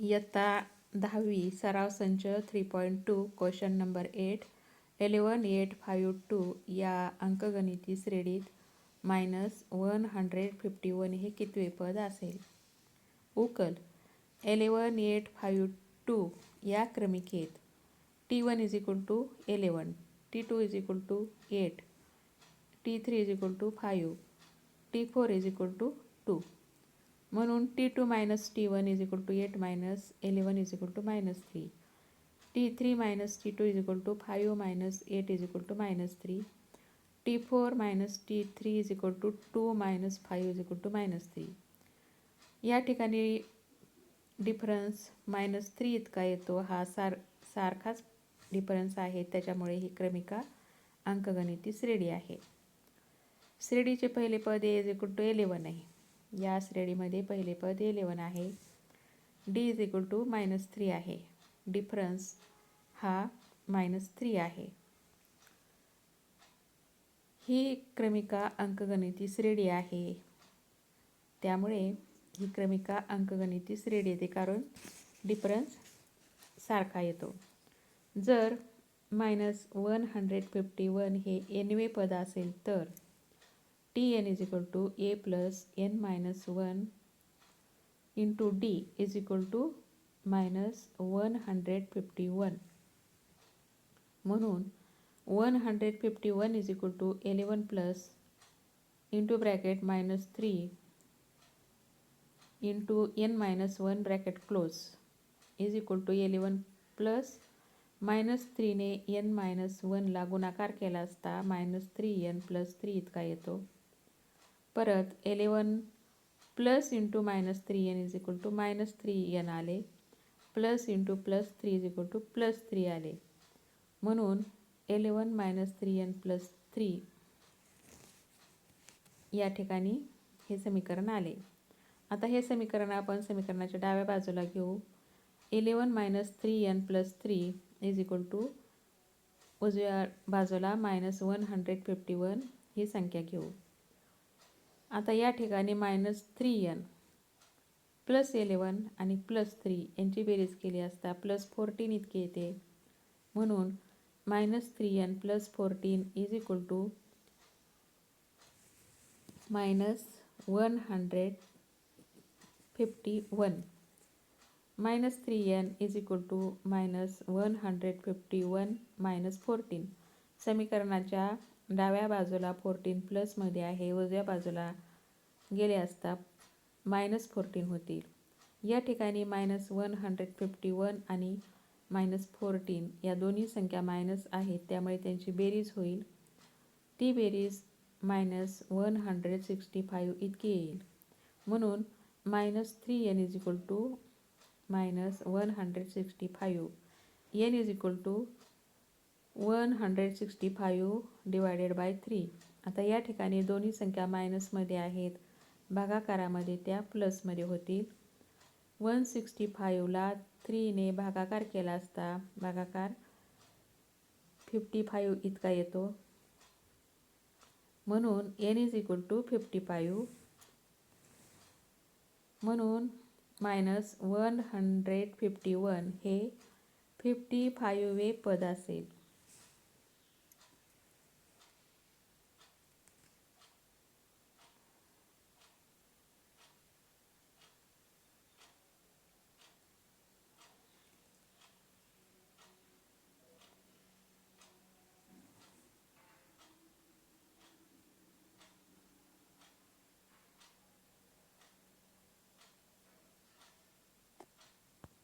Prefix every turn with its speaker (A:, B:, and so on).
A: इयत्ता दहावी सराव संच three point two question number eight eleven eight five two या अंकगणिती श्रेणीत minus one hundred fifty one हे कितवे पद असेल? उकल. एलेवन एट फाईव्ह टू या क्रमिकेत T one is equal to eleven T two is equal to eight T three is equal to five T four is equal to two म्हणून T two minus T one is equal to eight minus eleven is equal to minus three T three minus T two is equal to five minus eight is equal to minus three T four minus T three is equal to two minus five is equal to minus three या ठिकाणी difference minus three इतका येतो. हा सार सारखाच difference आहे. त्याच्यामुळे ही क्रमिका अंकगणिती श्रेणी आहे. श्रेणीचे पहिले पद A is equal to eleven आहे. या श्रेणीमध्ये पहिले पद एलेवन आहे. D is equal to minus three आहे. डिफरन्स हा मायनस थ्री आहे. ही क्रमिका अंकगणिती श्रेणी आहे. त्यामुळे ही क्रमिका अंकगणिती श्रेणी येते कारण डिफरन्स सारखा येतो. जर minus one hundred fifty one हे एनवे पद असेल तर T N is equal to A plus N minus one into D is equal to minus one hundred fifty one म्हणून one hundred fifty one is equal to eleven plus into bracket minus three into N minus one bracket close is equal to eleven plus minus थ्रीने N minus वनला गुणाकार केला असता minus three N plus three इतका येतो. परत eleven plus into minus three N is equal to minus three N आले plus into plus three is equal to plus three आले. म्हणून eleven minus three N plus three या ठिकाणी हे समीकरण आले. आता हे समीकरण आपण समीकरणाच्या डाव्या बाजूला घेऊ. Eleven minus three N plus three is equal to उजव्या बाजूला minus one hundred fifty one ही संख्या घेऊ. आता या ठिकाणी minus three N plus eleven आणि प्लस थ्री यांची बेरीज केली असता प्लस फोर्टीन इतके येते. म्हणून minus three N plus fourteen is equal to minus one hundred fifty one minus three N is equal to minus one hundred fifty one minus fourteen समीकरणाच्या डाव्या बाजूला फोर्टीन प्लसमध्ये आहे उजव्या बाजूला गेले असता मायनस फोर्टीन होतील. या ठिकाणी minus one hundred fifty one आणि मायनस फोर्टीन या दोन्ही संख्या मायनस आहेत त्यामुळे त्यांची बेरीज होईल. ती बेरीज minus one hundred sixty five इतकी येईल. म्हणून minus three N is equal to minus one hundred sixty five N is equal to one hundred sixty five divided by three. आता या ठिकाणी दोन्ही संख्या मायनसमध्ये आहेत. भागाकारामध्ये त्या प्लसमध्ये होतील. वन सिक्स्टी फाईव्हला थ्रीने भागाकार केला असता भागाकार फिफ्टी फाईव्ह इतका येतो. म्हणून N is equal to fifty five म्हणून minus one hundred fifty one हे फिफ्टी फाईव्ह वे पद असेल.